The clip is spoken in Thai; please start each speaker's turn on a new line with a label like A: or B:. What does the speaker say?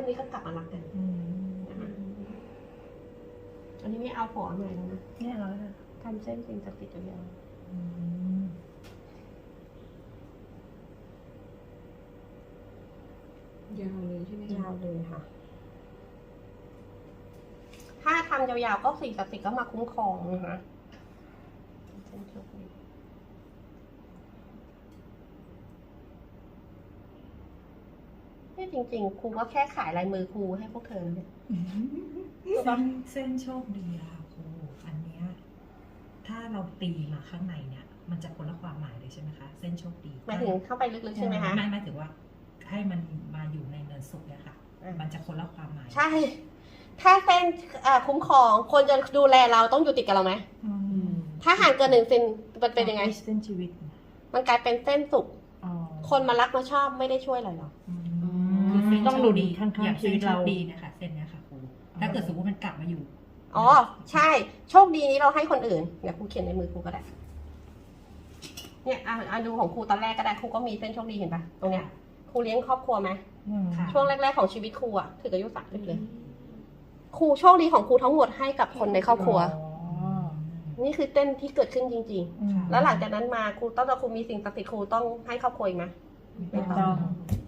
A: ส้นนี้ก็กลับมารักกัน
B: อืม
A: นะคะอันนี้ไม่เอาผัวใหม่แล้วนะ
B: เนี่ยเหรอคะ
A: ทำเส้นสิ่งศักดิ์สิทธิ์ยาว
B: อืม
C: ยาวเลยใช่ไหม
A: ๆยาวเลยค่ะ ถ้าทำยาวๆก็สิ่งศักดิ์สิทธิ์ก็มาคุ้มครองนะคะ เส้นโชคดีนี่จริง ๆ ครูก็แค่ขายลายมือครูให้พวกเธอนะเนี่ย
B: เส้นเส้นโชคดีอะค่ะครูอันเนี้ยถ้าเราตีมาข้างในเนี่ย มันจะคนละความหมายเลยใช่ไหมคะ เส้นโชคดี
A: หมายถึงเข้าไปลึกๆใช่ไหมคะ
B: ไม่หมายถึงว่า ให้มันมาอยู่ในเนินสุกเนี่ยค่ะ
A: อ่ามั
B: มันจะคนละความหมาย
A: ใช่ ถ้าเส้นเอ่อคุ้มครองคนจะดูแลเราต้องอยู่ติดกับเราไหม
B: อืม
A: ถ้าห่างเกินหนึ่งเซนมันเป็นยังไง
B: เส้นชีวิต
A: มันกลายเป็นเส้นสุก
B: อ๋อ
A: คนมารักมาชอบไม่ได้ช่วยอะไรหรอก
B: อืม
C: คือเส้น
D: ต้องหลุดข้างๆ
C: อย่าง
D: ชีวิตเรา
C: ส้นโชคดีเนะคะ เส้นเนี้ยค่ะครูถ้าเกิดสมมติมันกลับมาอยู่
A: อ๋อ ใช่ โชคดีนี้เราให้คนอื่น เดี๋ยวครูเขียนในมือครูก็ได้ เนี่ยอะอะดูของครูตอนแรกก็ได้ครูก็มีเส้นโชคดีเห็นปะตรงเนี้ยครูเลี้ยงครอบครัวไหม
B: อืม
C: ค่ะ
A: ช่วงแรก ๆ ของชีวิตครูอะถึงอายุสามสิบเลยครูโชคดีของครูทั้งหมดให้กับคนในครอบครัว
B: อ๋อ
A: นี่คือเต้นที่เกิดขึ้นจริง
B: อืม
A: ๆแล้วหลังจากนั้นมาครูต้องจะครูมีสิ่งศักดิ์สิทธิ์ครูต้องให้ครอบครัวอีกไหม
D: ไม่ต้อง
A: ไ